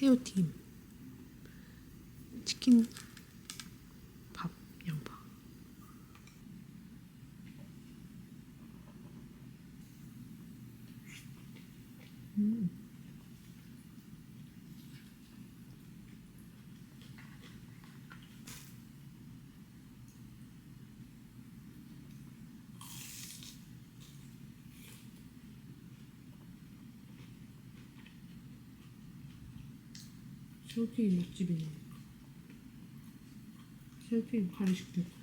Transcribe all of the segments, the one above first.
새우튀김 치킨 새우튀김 맛집이네. 새우튀김 86.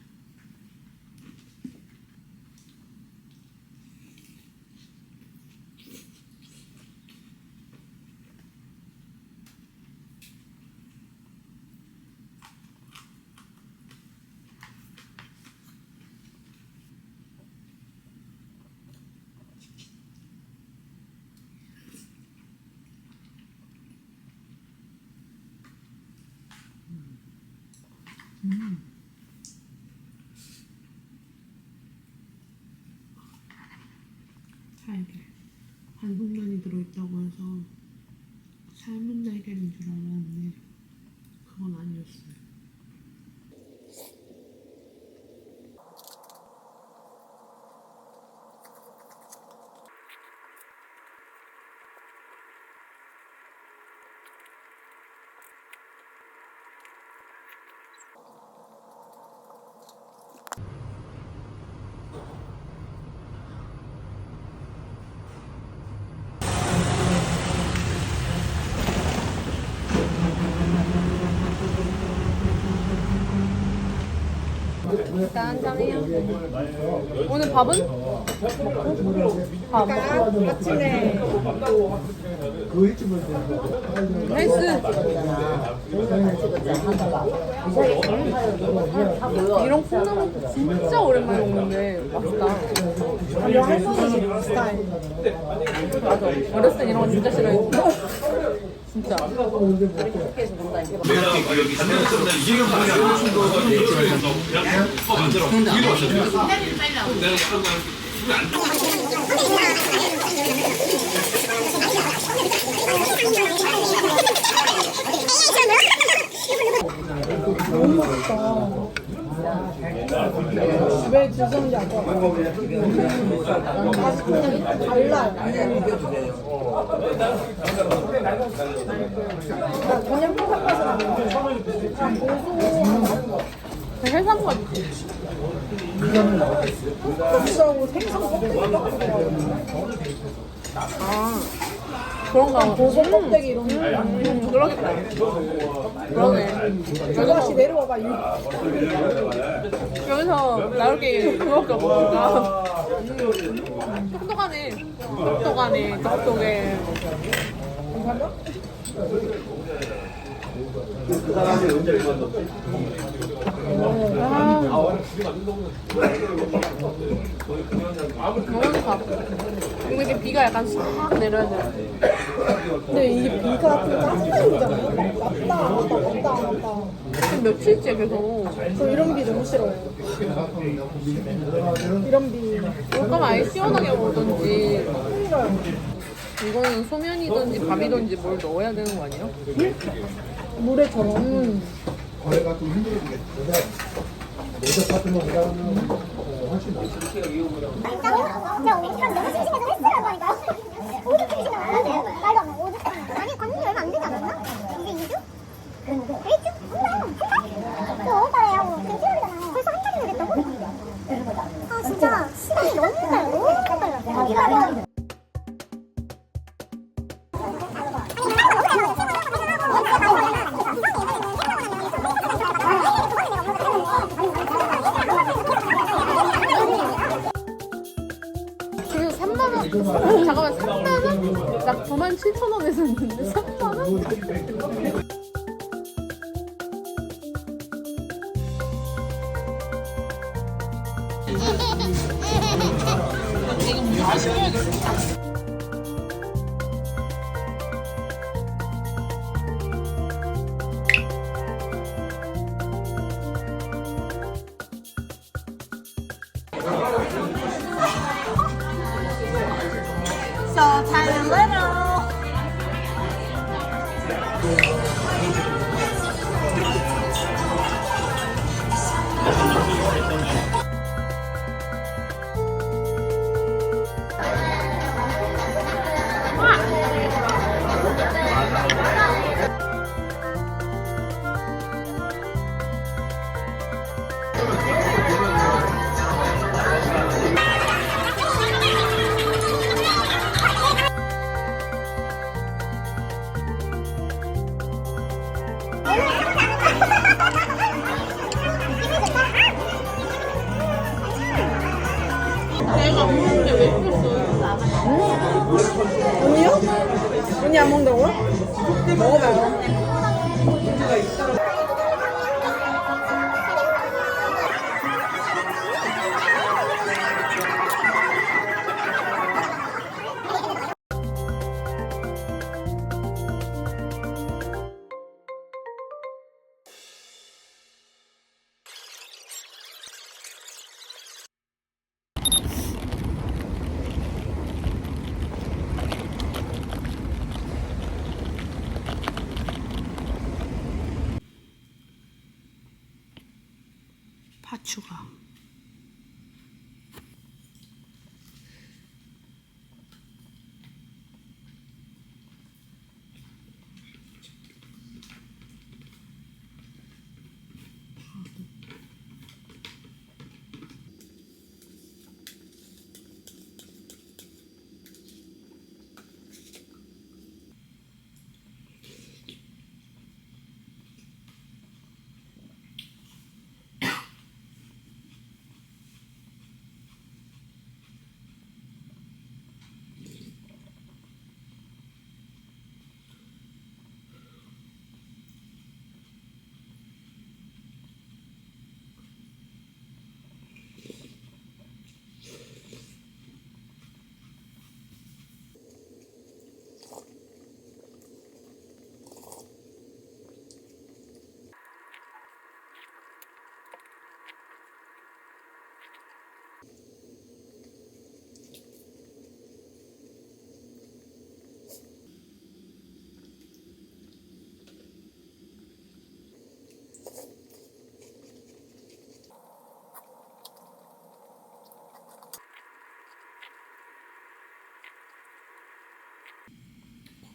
한국면이 들어있다고 해서 삶은 날개인 줄 알았는데 그건 아니었어요 일단 한잔해요. 오늘 밥은? 밥? 아침에 헬스 이런 콩나물 진짜 오랜만에 먹는데 맛있다 완전 할머니 스타일. 맞아 어렸을 땐 이런 거 진짜 싫어했어 진짜 왜 드셨는지 알것 같아요. 맛이 그냥 달라요. 그냥 포삭포삭 안 고소하고 해산물 맛있지 고소하고 생선 껍데기 아 그런가 고소 껍데기 이런 거. 음, 그러겠다. 그러네. 다시 내려와봐. 이 여기서 나올 게 그거밖에 없으니까. 음, 똑똑하네 똑똑하네 똑똑해 근데 이게 비가 약간 싹 내려야 돼 근데 이게 비가 좀 짜증나잖아요. 막 왔다 왔다 왔다 왔다. 지금 며칠째 계속 저 이런 비 너무 싫어요. 이런 비. 올 거면 아예 시원하게 그러니까요. 이거는 소면이든지 밥이든지 뭘 넣어야 되는 거 아니에요? 물에 저런. 내가 좀 힘들어지겠다. 모자 같은 거 보다는 어, 훨씬 낫지. 진짜 우리 시간 너무 심심해서 헬스라고 하니까 오죽 심심해 말도 안 돼. 오죽 아니 관심이 얼마 안 되지 않았나? 이제 2주? 1주? 한 달? 한 달? 또 5월달에 하고 지금 7월이잖아 벌써 한 달이나 됐다고? 아 진짜 시간이 너무 빨라 너무 빨라 기다 3만 원? So 파추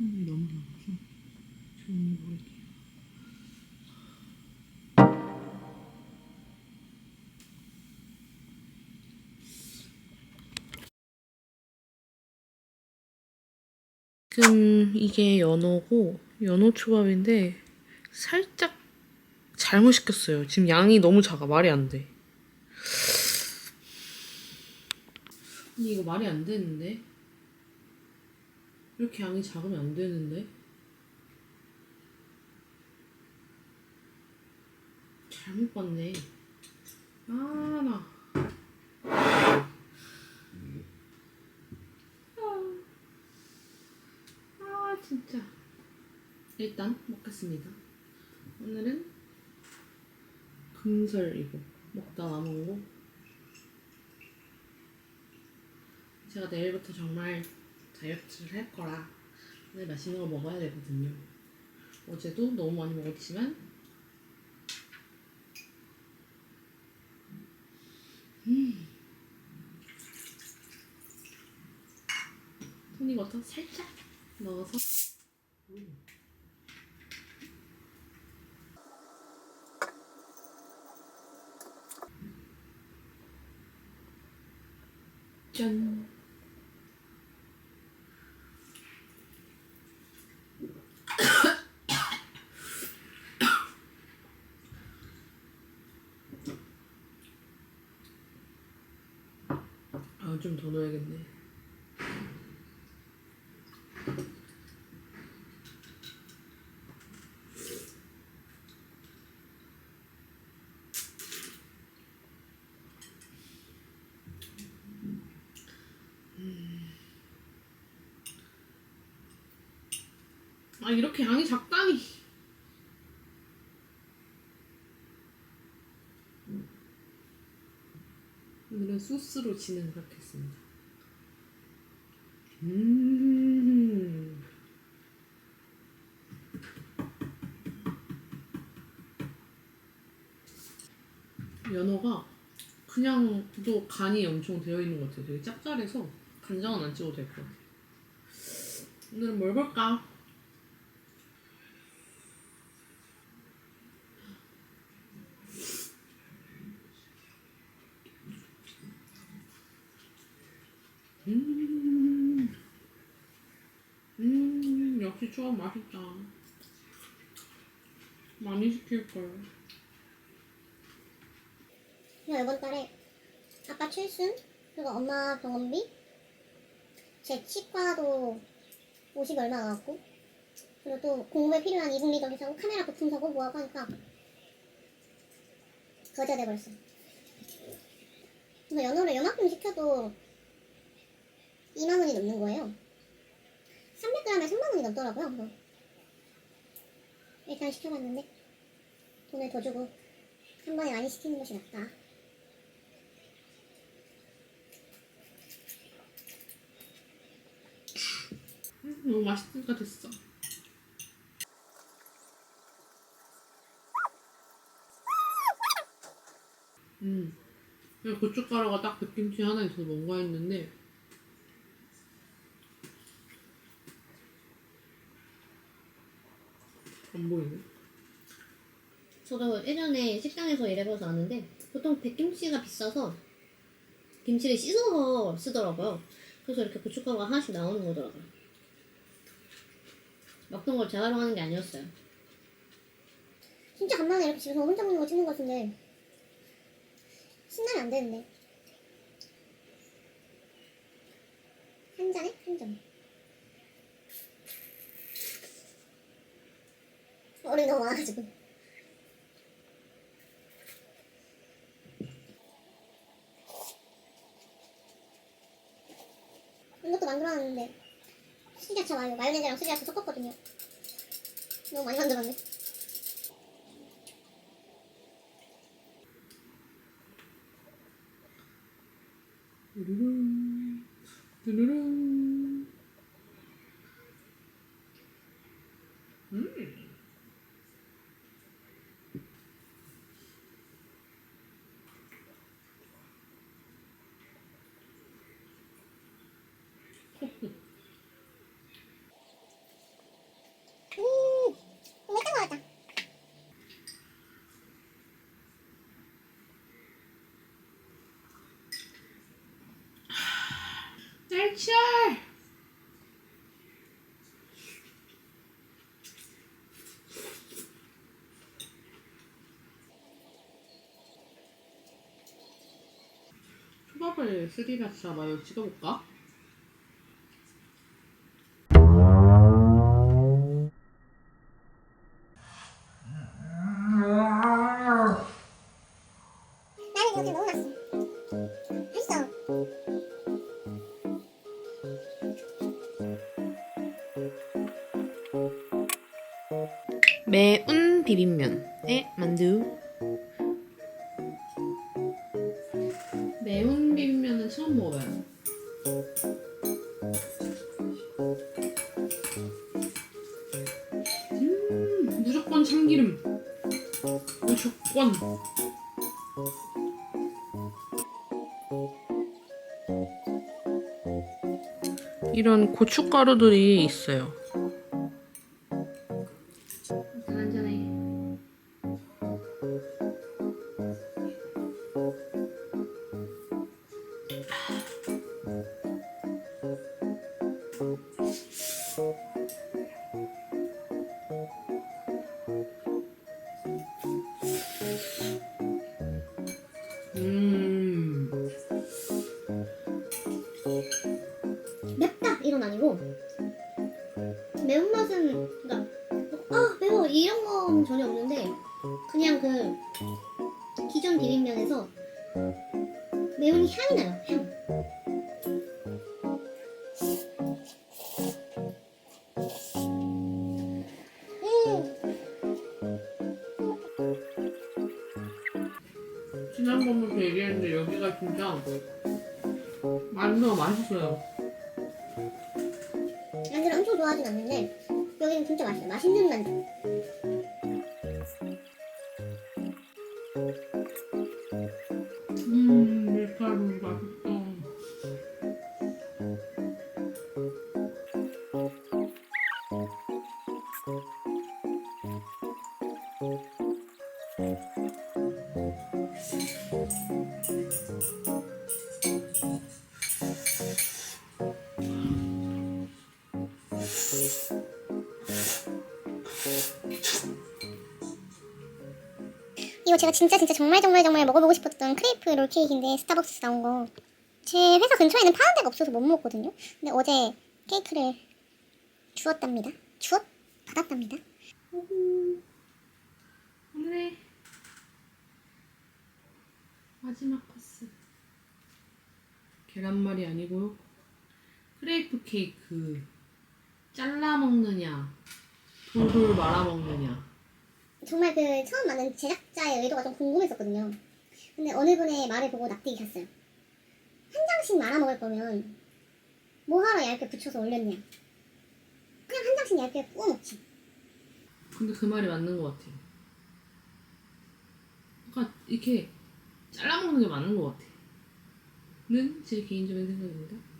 가 콧물이 너무 나와서 조용히 먹을게요. 지금 이게 연어고 연어 초밥인데 살짝 잘못 시켰어요. 지금 양이 너무 작아 말이 안 돼. 근데 이거 말이 안 되는데 이렇게 양이 작으면 안 되는데 잘못 봤네. 아 나. 아 진짜 일단 먹겠습니다 오늘은 금설 이거 먹다 남은 거 제가 내일부터 정말 다이어트를 할 거라. 근데 맛있는 거 먹어야 되거든요. 어제도 너무 많이 먹었지만. 음. 토닉워터 살짝 넣어서. 짠. 아, 좀 더 넣어야겠네. 아, 이렇게 양이 작다니. 오늘은 소스로 진행을 하겠습니다. 음. 연어가 그냥 또 간이 엄청 되어 있는 것 같아요. 되게 짭짤해서 간장은 안 찍어도 될 것 같아요. 오늘은 뭘 볼까? 음, 음, 역시 초밥 맛있다. 많이 시킬 걸. 그래서 이번 달에 아빠 칠순 그리고 엄마 병원비 제 치과도 50 얼마 나왔고 그리고 또 공부에 필요한 이북 리더기 사고 카메라 부품 사고 뭐하고 하니까 거지가 돼버렸어 그래서 연어를 요만큼 시켜도 2만 원이 넘는 거예요 300g에 3만 원이 넘더라고요. 그래서 일단 시켜봤는데 돈을 더 주고 한 번에 많이 시키는 것이 낫다. 음, 너무 맛있으니까 됐어. 음, 고춧가루가 딱 백김치 하나 있어서 뭔가 했는데 안 보이네. 저도 예전에 식당에서 일해봐서 아는데 보통 백김치가 비싸서 김치를 씻어서 쓰더라고요. 그래서 이렇게 고춧가루가 하나씩 나오는 거더라고요. 먹던 걸 재활용하는 게 아니었어요. 진짜 간만에 이렇게 집에서 혼자 먹는 거 찍는 것 같은데 신나면 안 되는데 한 잔에 한 점. 얼음이 너무 많아가지고. 이것도 만들어놨는데 스리라차 마요 마요네즈랑 스리라차 섞었거든요. 너무 많이 만들었네. 르르릉, 르르릉. 음. 음, 일단 먹었다. 날치알! 초밥을 스리라차 마요 찍어볼까? 매운 비빔면에 만두. 이런 고춧가루들이 있어요. 아니고 매운맛은 그러니까 아 매워 이런 건 전혀 없는데 그냥 그 기존 비빔면에서 매운 향이 나요 향 지난번부터 얘기했는데 여기가 진짜 만두가 맛있어요. 좋아하진 않는데 여기는 진짜 맛있어요. 맛있는 만두 이거 제가 진짜 진짜 정말 정말 정말 먹어보고 싶었던 크레이프 롤 케이크인데 스타벅스에서 나온 거. 제 회사 근처에는 파는 데가 없어서 못 먹었거든요. 근데 어제 케이크를 주었답니다. 주었? 받았답니다. 오늘의 마지막 코스. 계란말이 아니고요. 크레이프 케이크. 잘라 먹느냐, 돌돌 말아 먹느냐. 정말 그 처음 만든 제작자의 의도가 좀 궁금했었거든요. 근데 어느 분의 말을 보고 납득이 갔어요. 한 장씩 말아 먹을 거면 뭐하러 얇게 붙여서 올렸냐. 그냥 한 장씩 얇게 구워 먹지. 근데 그 말이 맞는 것 같아요. 그러니까 이렇게 잘라 먹는 게 맞는 것 같아. 는제 개인적인 생각입니다.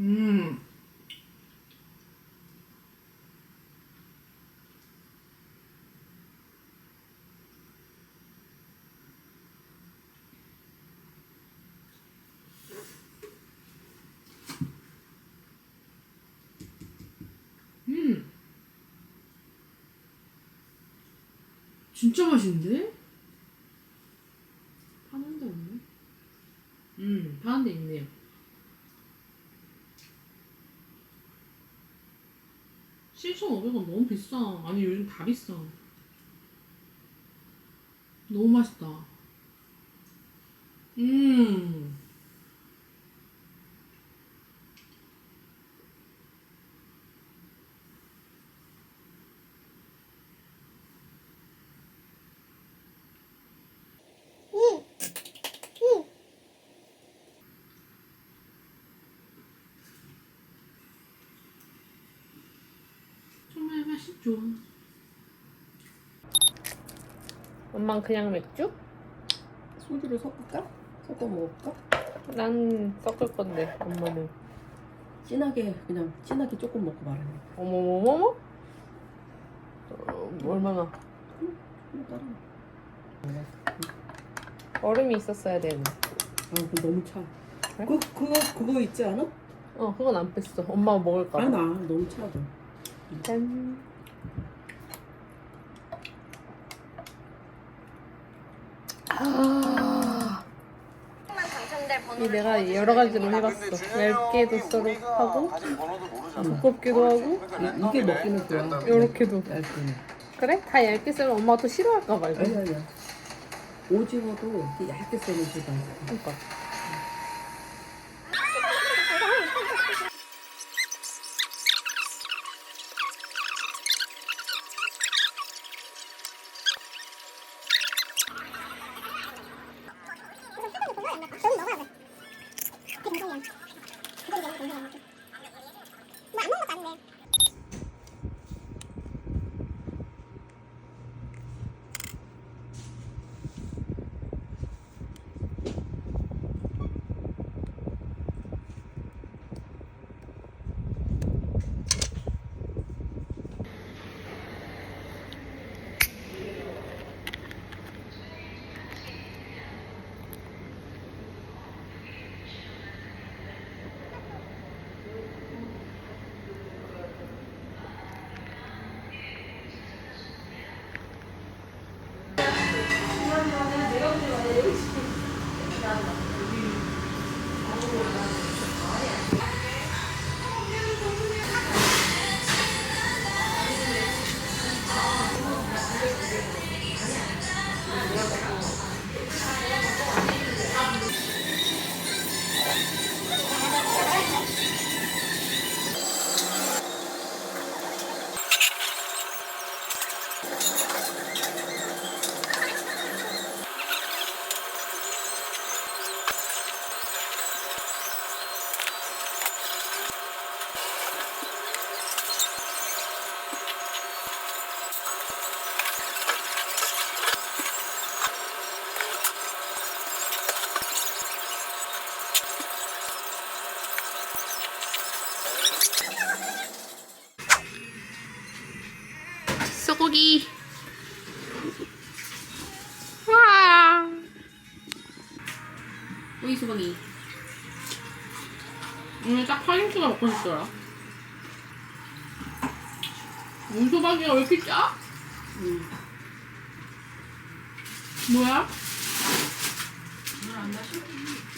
음. 음. 진짜 맛있는데? 파는 데 없네? 음, 파는 데 있네요. (7,500원) 너무 비싸. 아니 요즘 다 비싸. 너무 맛있다. 음 맛있죠 엄만 그냥 맥주? 소주를 섞을까? 섞어 먹을까? 난 섞을 건데 엄마는 진하게 그냥 진하게 조금 먹고 말하네. 어머머머머 어, 얼마나 따라. 얼음이 있었어야 되는 아, 그 너무 차. 그래? 그 그거 그거 있지 않아? 어 그건 안 뺐어 엄마가 먹을까 봐 아, 나 너무 차죠. 짠 이 내가 여러 가지로 해봤어 얇게도 썰어 하고 두껍기도 하고 이- 이게 먹기는 좋아. 요렇게도 얇게는. 그래? 다 얇게 썰면 엄마가 또 싫어할까 봐 이거 아니 아니야. 오징어도 이렇게 얇게 썰면 좋다. 그러니까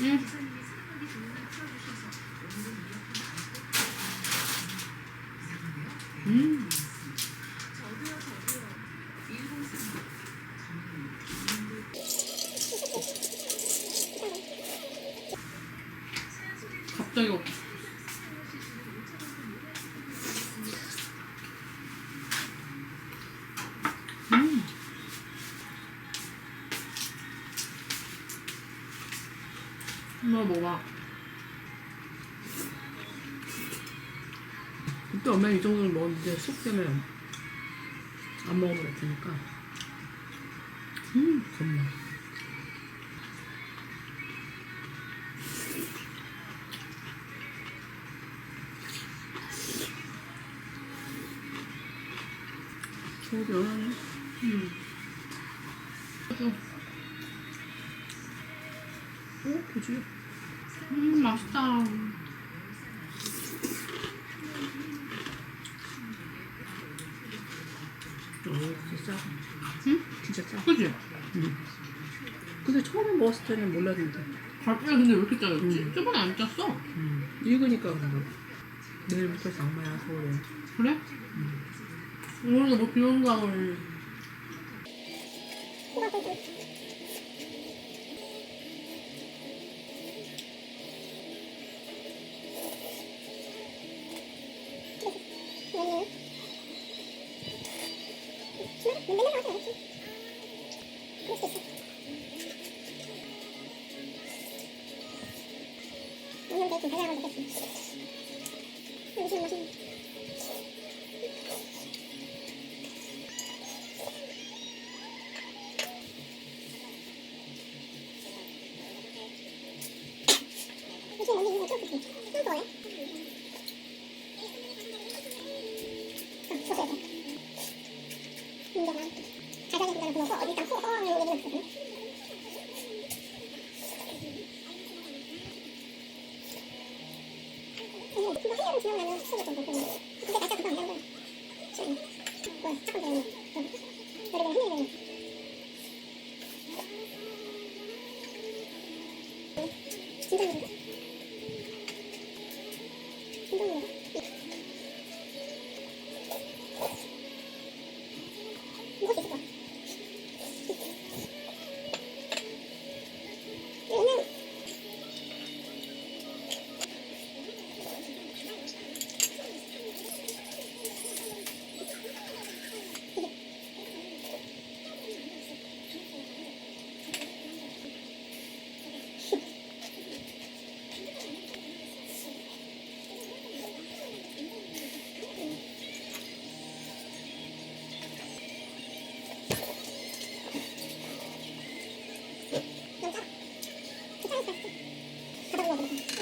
Mm. 엄마는 이 정도는 먹었는데 속 때문에 안 먹어도 되니까. 음, 겁나. 저기 연하네. 음. 오, 그지? 음, 맛있다. 오, 진짜 싸. 응? 진짜 싸. 그지? 응. 근데 처음에 먹었을 때는 몰랐는데. 갈비가 근데 왜 이렇게 짜졌지? 저번에 안 짰어. 응. 익으니까 그런가. 내일부터 장마야, 서울에. 그래? 응. 오늘도 뭐 비온다 오늘. 我们给警察家小的羊 서이 렇게